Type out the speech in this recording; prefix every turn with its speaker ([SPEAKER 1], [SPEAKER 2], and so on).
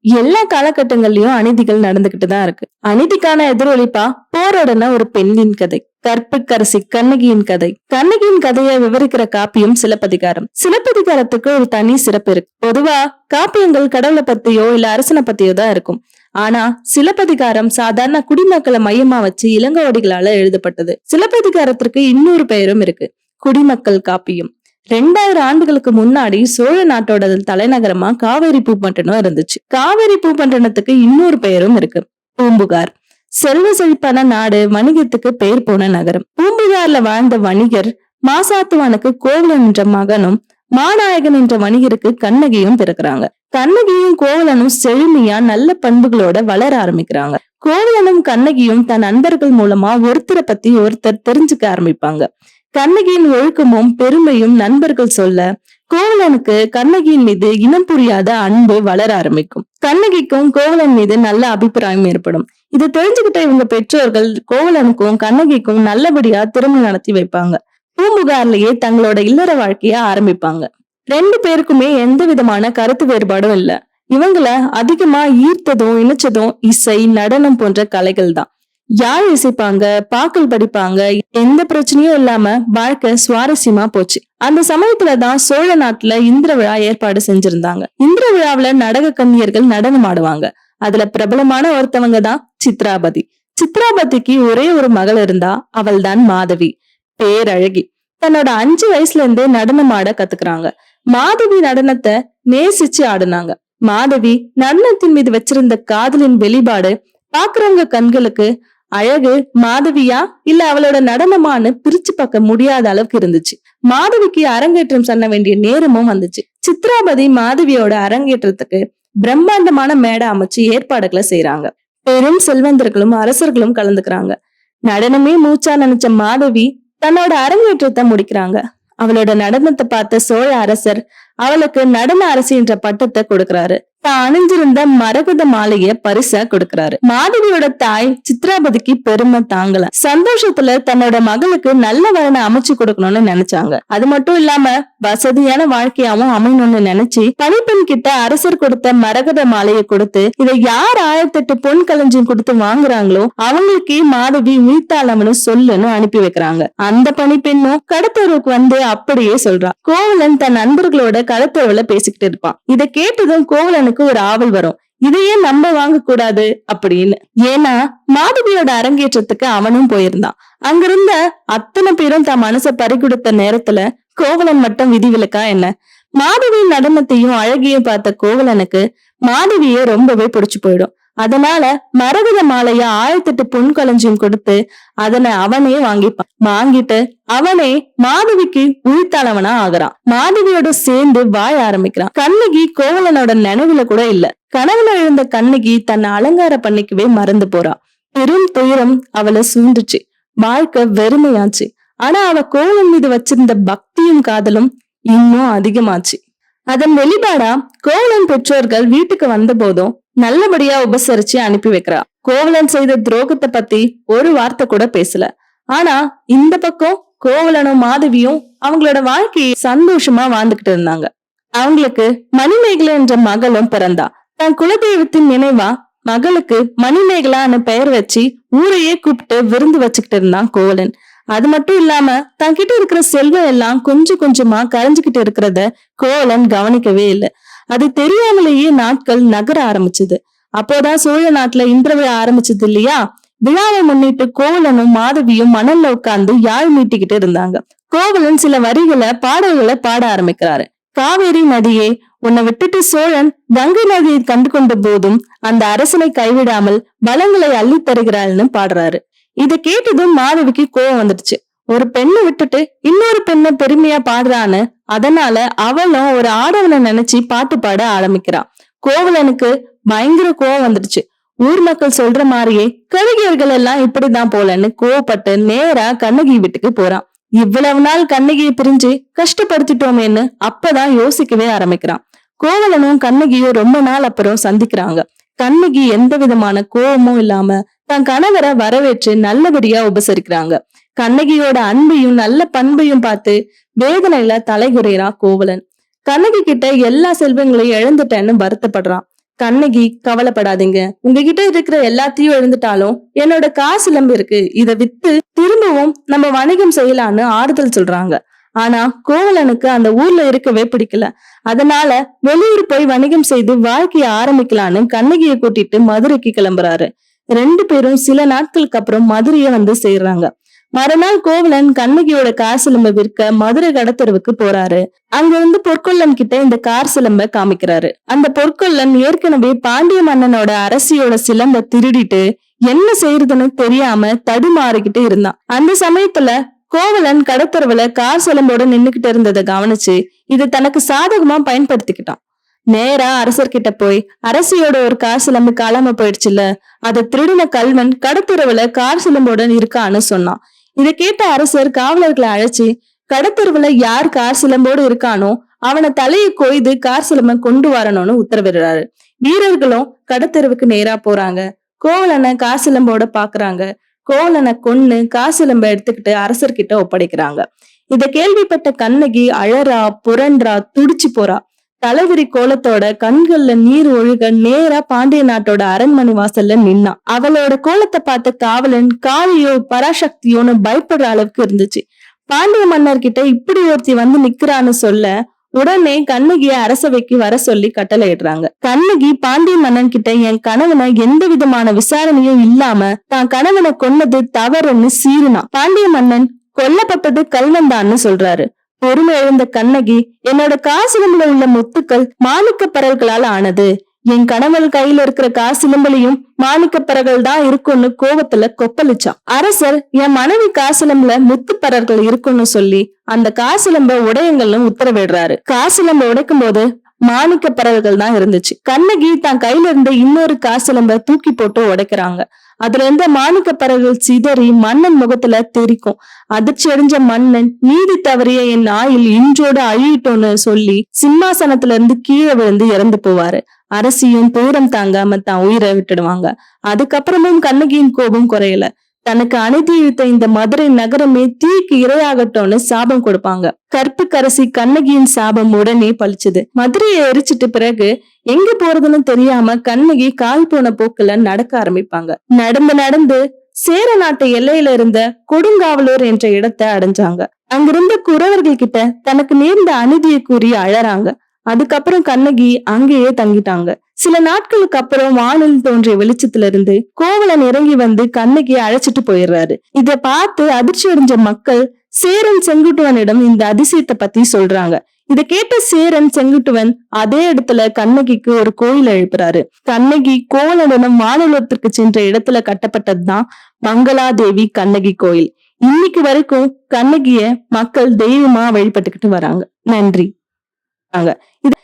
[SPEAKER 1] எல்லா காலகட்டங்கள்லயும் அநீதிகள் நடந்துகிட்டு தான் இருக்கு. அநீதிக்கான எதிரொலிப்பா? போரோடன ஒரு பெண்ணின் கதை கற்புக்கரசி கண்ணகியின் கதை. கண்ணகியின் கதையை விவரிக்கிற காப்பியம் சிலப்பதிகாரம். சிலப்பதிகாரத்துக்கு ஒரு தனி சிறப்பு இருக்கு. பொதுவா காப்பியங்கள் கடவுளை பத்தியோ இல்ல அரசனை பத்தியோ தான் இருக்கும். ஆனா சிலப்பதிகாரம் சாதாரண குடிமக்களை மையமா வச்சு இளங்கோடிகளால எழுதப்பட்டது. சிலப்பதிகாரத்திற்கு இன்னொரு பெயரும் இருக்கு. குடிமக்கள் காப்பியம். ரெண்டாயிரம் ஆண்டுகளுக்கு முன்னாடி சோழ நாட்டோட தலைநகரமா காவேரி பூப்பட்டினம் இருந்துச்சு. காவேரி பூப்பட்டினத்துக்கு இன்னொரு பெயரும் இருக்கு. பூம்புகார். செல்வ செழிப்பான நாடு வணிகத்துக்கு பெயர் போன நகரம். பூம்புகார்ல வாழ்ந்த வணிகர் மாசாத்துவானுக்கு கோவலன் என்ற மகனும் மாநாயகன் என்ற வணிகருக்கு கண்ணகியும் பிறக்குறாங்க. கண்ணகியும் கோவலனும் செழுமையா நல்ல பண்புகளோட வளர ஆரம்பிக்கிறாங்க. கோவலனும் கண்ணகியும் தன் நண்பர்கள் மூலமா ஒருத்தரை பத்தி ஒருத்தர் தெரிஞ்சுக்க ஆரம்பிப்பாங்க. கண்ணகியின் ஒழுக்கமும் பெருமையும் நண்பர்கள் சொல்ல கோவலனுக்கு கண்ணகியின் மீது இனம் புரியாத அன்பு வளர ஆரம்பிக்கும். கண்ணகிக்கும் கோவலன் மீது நல்ல அபிப்பிராயம் ஏற்படும். இது தெரிஞ்சுக்கிட்ட இவங்க பெற்றோர்கள் கோவலனுக்கும் கண்ணகிக்கும் நல்லபடியா திருமணம் நடத்தி வைப்பாங்க. பூம்புகார்லயே தங்களோட இல்லற வாழ்க்கைய ஆரம்பிப்பாங்க. ரெண்டு பேருக்குமே எந்த விதமான கருத்து வேறுபாடும் இல்ல. இவங்கள அதிகமா ஈர்த்ததும் இணைச்சதும் இசை நடனம் போன்ற கலைகள் தான். யாழ் இசைப்பாங்க பாக்கள் படிப்பாங்க எந்த பிரச்சனையும் இல்லாம வாழ்க்கை சுவாரஸ்யமா போச்சு. அந்த சமயத்துலதான் சோழ நாட்டுல இந்திர விழா ஏற்பாடு செஞ்சிருந்தாங்க. இந்திர விழாவுல நடக கன்னியர்கள் நடனம் ஆடுவாங்க. அதுல பிரபலமான ஒருத்தவங்க தான் சித்ராபதி. சித்ராபதிக்கு ஒரே ஒரு மகள் இருந்தா அவள் தான் மாதவி. பேரழகி. தன்னோட அஞ்சு வயசுல இருந்தே நடனம் ஆட கத்துக்கிறாங்க. மாதவி நடனத்தை நேசிச்சு ஆடுனாங்க. மாதவி நடனத்தின் மீது வச்சிருந்த காதலின் வெளிப்பாடு பாக்குறவங்க கண்களுக்கு அழகு மாதவியா இல்ல அவளோட நடனமான்னு பிரிச்சு பார்க்க முடியாத அளவுக்கு இருந்துச்சு. மாதவிக்கு அரங்கேற்றம் சொல்ல வேண்டிய நேரமும் வந்துச்சு. சித்ராபதி மாதவியோட அரங்கேற்றத்துக்கு பிரம்மாண்டமான மேடை அமைச்சு ஏற்பாடுகளை செய்யறாங்க பெரும் செல்வந்தர்களும் அரசர்களும் கலந்துக்கிறாங்க. நடனமே மூச்சா நினைச்ச மாதவி தன்னோட அரங்கேற்றத்தை முடிக்கிறாங்க. அவளோட நடனத்தை பார்த்த சோழ அரசர் அவளுக்கு நடன அரசி என்ற பட்டத்தை கொடுக்கிறாரு. தான் அணிஞ்சிருந்த மரகத மாலைய பரிசா கொடுக்கறாரு. மாதவியோட தாய் சித்ராபதிக்கு பெருமை தாங்கல. சந்தோஷத்துல தன்னோட மகளுக்கு நல்ல வரனை அமைச்சு கொடுக்கணும்னு நினைச்சாங்க. அது மட்டும் இல்லாம வசதியான வாழ்க்கையாவும் அமையணும்னு நினைச்சு பனிப்பெண் கிட்ட அரசர் கொடுத்த மரகத மாலையை கொடுத்து இதை யார் ஆயிரத்தெட்டு பொன் களஞ்சியம் கொடுத்து வாங்குறாங்களோ அவங்களுக்கு மாதவி உயிர்த்தாளம்னு சொல்லுன்னு அனுப்பி வைக்கிறாங்க. அந்த பணிப்பெண்ணும் கடத்தருவுக்கு வந்து அப்படியே சொல்றா. கோவலன் தன் நண்பர்களோட கடத்தருவுல பேசிக்கிட்டு இருப்பான். இதை கேட்டதும் கோவலன் அவனுக்கு ஒரு ஆவல் வரும். இதையே நம்ம வாங்க கூடாது அப்படின்னு. ஏன்னா மாதவியோட அரங்கேற்றத்துக்கு அவனும் போயிருந்தான். அங்கிருந்த அத்தனை பேரும் தன் மனச பறிகொடுத்த நேரத்துல கோவலன் மட்டும் விதிவிலக்கா என்ன? மாதவி நடனத்தையும் அழகியும் பார்த்த கோவலனுக்கு மாதவியை ரொம்பவே பிடிச்சு போயிடும். அதனால மரகத மாலைய ஆயிரத்தெட்டு பொன் களஞ்சியம் கொடுத்து அதனை அவனே வாங்கிப்பான். வாங்கிட்டு அவனே மாதவிக்கு உயிர்த்தாளவனா ஆகுறான். மாதவியோட சேர்ந்து வாழ ஆரம்பிக்கிறான். கண்ணகி கோவலனோட நினைவுல கூட இல்ல. கனவுல எழுந்த கண்ணகி தன்னை அலங்காரம் பண்ணிக்கவே மறந்து போறா. பெரும் துயரம் அவளை சூண்டுச்சு வாழ்க்கை வெறுமையாச்சு. ஆனா அவ கோவலன் மீது வச்சிருந்த பக்தியும் காதலும் இன்னும் அதிகமாச்சு. அதன் வெளிப்பாடா கோவலன் பெற்றோர்கள் வீட்டுக்கு வந்த போதும் நல்லபடியா உபசரிச்சு அனுப்பி வைக்கிறா. கோவலன் செய்த துரோகத்தை பத்தி ஒரு வார்த்தை கூட பேசல. ஆனா இந்த பக்கம் கோவலனும் மாதவியும் அவங்களோட வாழ்க்கையை சந்தோஷமா வாழ்ந்துகிட்டு இருந்தாங்க. அவங்களுக்கு மணிமேகலை என்ற மகளும் பிறந்தா. தன் குலதெய்வத்தின் நினைவா மகளுக்கு மணிமேகலான்னு பெயர் வச்சு ஊரையே கூப்பிட்டு விருந்து வச்சுக்கிட்டு இருந்தான் கோவலன். அது மட்டும் இல்லாம தன்கிட்ட இருக்கிற செல்வம் எல்லாம் கொஞ்சம் கொஞ்சமா கரைஞ்சுகிட்டு இருக்கிறத கோவலன் கவனிக்கவே இல்லை. அது தெரியாமலேயே நாட்கள் நகர ஆரம்பிச்சது. அப்போதான் சோழ நாட்டுல இந்திர ஆரம்பிச்சது இல்லையா? விழாவை முன்னிட்டு கோவலனும் மாதவியும் மணல்ல உட்கார்ந்து யாழ் மீட்டிக்கிட்டு இருந்தாங்க. கோவலன் சில வரிகளை பாடல்களை பாட ஆரம்பிக்கிறாரு. காவேரி நதியே உன்னை விட்டுட்டு சோழன் கங்கை நதியை கண்டு கொண்ட போதும் அந்த அரசனை கைவிடாமல் வளங்களை அள்ளி தருகிறாள்னு பாடுறாரு. இத கேட்டதும் மாதவிக்கு கோவம் வந்துடுச்சு. ஒரு பெண்ணை விட்டுட்டு இன்னொரு பெண்ணை பெருமையா பாடுறான்னு அதனால அவளும் ஒரு ஆடவனை நினைச்சு பாட்டு பாட ஆரம்பிக்கிறான் கோவலனுக்கு பயங்கர கோவம் வந்துடுச்சு. ஊர் மக்கள் சொல்ற மாதிரியே கழுகியர்கள் எல்லாம் இப்படிதான் போலன்னு கோவப்பட்டு நேரா கண்ணகி வீட்டுக்கு போறான் இவ்வளவு நாள் கண்ணகியை பிரிஞ்சு கஷ்டப்படுத்திட்டோமேன்னு அப்பதான் யோசிக்கவே ஆரம்பிக்கிறான் கோவலனும் கண்ணகியும் ரொம்ப நாள் அப்புறம் சந்திக்கிறாங்க. கண்ணகி எந்த விதமான கோவமும் இல்லாம தன் கணவரை வரவேற்று நல்லபடியா உபசரிக்கிறாங்க. கண்ணகியோட அன்பையும் நல்ல பண்பையும் பார்த்து வேதனையில தலைகுறையிறான் கோவலன். கண்ணகி கிட்ட எல்லா செல்வங்களையும் இழந்துட்டேன்னு வருத்தப்படுறான். கண்ணகி கவலைப்படாதீங்க. உங்ககிட்ட இருக்கிற எல்லாத்தையும் எழுந்துட்டாலும் என்னோட காசு சிலம்பு இருக்கு. இத வித்து திரும்பவும் நம்ம வணிகம் செய்யலான்னு ஆறுதல் சொல்றாங்க. ஆனா கோவலனுக்கு அந்த ஊர்ல இருக்கவே பிடிக்கல. அதனால வெளியூர் போய் வணிகம் செய்து வாழ்க்கைய ஆரம்பிக்கலான்னு கண்ணகியை கூட்டிட்டு மதுரைக்கு கிளம்புறாரு. ரெண்டு பேரும் சில நாட்களுக்கு அப்புறம் மதுரைய வந்து சேர்றாங்க. மறுநாள் கோவலன் கண்ணகியோட கார் சிலம்ப விற்க மதுரை கடத்தெருவுக்கு போறாரு. அங்க வந்து பொற்கொல்லன் கிட்ட இந்த கார் சிலம்ப காமிக்கிறாரு. அந்த பொற்கொல்லன் ஏற்கனவே பாண்டிய மன்னனோட அரசியோட சிலம்ப திருடிட்டு என்ன செய்யறதுன்னு தெரியாம தடுமாறிக்கிட்டு இருந்தான். அந்த சமயத்துல கோவலன் கடத்தரவுல கார் சிலம்போட நின்னுகிட்டு இருந்ததை கவனிச்சு இது தனக்கு சாதகமா பயன்படுத்திக்கிட்டான். நேரா அரசர்கிட்ட போய் அரசியோட ஒரு கார் சிலம்பு காலாம போயிடுச்சுல அதை திருடின கல்வன் கடத்தெருவுல கார் சிலம்போட இருக்கான்னு சொன்னான். இதை கேட்ட அரசர் காவலர்களை அழைச்சு கடத்தெருவுல யார் கார் சிலம்போடு இருக்கானோ அவனை தலையை கொய்து கார் சிலம்ப கொண்டு வரணும்னு உத்தரவிடுறாரு. வீரர்களும் கடத்தெருவுக்கு நேரா போறாங்க. கோவலனை கார் சிலம்போட பாக்குறாங்க. கோவலனை கொன்னு கார் சிலம்ப எடுத்துக்கிட்டு அரசர்கிட்ட ஒப்படைக்கிறாங்க. இத கேள்விப்பட்ட கண்ணகி அழறா புரண்டா துடிச்சு போறா. தலைவிரி கோலத்தோட கண்கள்ல நீர் ஒழுக நேரா பாண்டிய நாட்டோட அரண்மனை வாசல்ல நின்னான். அவளோட கோலத்தை பார்த்த காவலன் காளியோ பராசக்தியோன்னு பயப்படுற அளவுக்கு இருந்துச்சு. பாண்டிய மன்னர் கிட்ட இப்படி ஒருத்தி வந்து நிக்கிறான்னு சொல்ல உடனே கண்ணகிய அரசவைக்கு வர சொல்லி கட்டளையிடுறாங்க. கண்ணகி பாண்டிய மன்னன் கிட்ட என் கணவனை எந்த விதமான விசாரணையும் இல்லாம தான் கணவனை கொன்னது தவறுன்னு சீருனா பாண்டிய மன்னன் கொல்லப்பட்டது கல்வந்தான்னு சொல்றாரு. பொறுமை இழந்த கண்ணகி என்னோட காசிலம்புல உள்ள முத்துக்கள் மாணிக்க பரல்களால் ஆனது. என் கணவன் கையில இருக்கிற காசிலம்பலையும் மாணிக்க பரல்கள் தான் இருக்கும்னு கோபத்துல கொப்பளிச்சான். அரசர் என் மனைவி காசிலம்புல முத்துப்பரல்கள் இருக்கும்னு சொல்லி அந்த காசிலம்ப உடையங்கள்னு உத்தரவிடுறாரு. காசிலம்ப உடைக்கும் போது மாணிக்க பறவைகள் தான் இருந்துச்சு. கண்ணகி தான் கையில இருந்த இன்னொரு காசிலம்ப தூக்கி போட்டு உடைக்கிறாங்க. அதுல இருந்த மாணிக்க பறவைகள் சிதறி மன்னன் முகத்துல தெரிக்கும். அதிர்ச்சி அடைஞ்ச மன்னன் நீதி தவறிய என் ஆயில் இன்றோடு அழியிட்டோன்னு சொல்லி சிம்மாசனத்துல இருந்து கீழே விழுந்து இறந்து போவாரு. அரசியும் தூரம் தாங்காம தான் உயிரை விட்டுடுவாங்க. அதுக்கப்புறமும் கண்ணகியின் கோபம் குறையல. தனக்கு அநீதி இழுத்த இந்த மதுரை நகரமே தீக்கு இரையாகட்டும்னு சாபம் கொடுப்பாங்க. கற்புக்கரசி கண்ணகியின் சாபம் உடனே பழிச்சுது. மதுரையை எரிச்சிட்டு பிறகு எங்க போறதுன்னு தெரியாம கண்ணகி கால் போன போக்குல நடக்க ஆரம்பிப்பாங்க. நடந்து நடந்து சேர நாட்டு எல்லையில இருந்த கொடுங்காவலூர் என்ற இடத்தை அடைஞ்சாங்க. அங்கிருந்த குறவர்கள் கிட்ட தனக்கு நேர்ந்த அநீதியை கூறி அழறாங்க. அதுக்கப்புறம் கண்ணகி அங்கேயே தங்கிட்டாங்க. சில நாட்களுக்கு அப்புறம் வானில் தோன்றிய வெளிச்சத்துல இருந்து கோவலன் இறங்கி வந்து கண்ணகியை அழைச்சிட்டு போயிடுறாரு. இத பார்த்து அதிர்ச்சி அடைஞ்ச மக்கள் சேரன் செங்குட்டுவனிடம் இந்த அதிசயத்தை பத்தி சொல்றாங்க. இத கேட்ட சேரன் செங்குட்டுவன் அதே இடத்துல கண்ணகிக்கு ஒரு கோயில் எழுப்புறாரு. கண்ணகி கோவலனிடம் மாநிலத்திற்கு சென்ற இடத்துல கட்டப்பட்டதுதான் மங்களாதேவி கண்ணகி கோயில். இன்னைக்கு வரைக்கும் கண்ணகிய மக்கள் தெய்வமா வழிபட்டுக்கிட்டு வராங்க. நன்றி. இது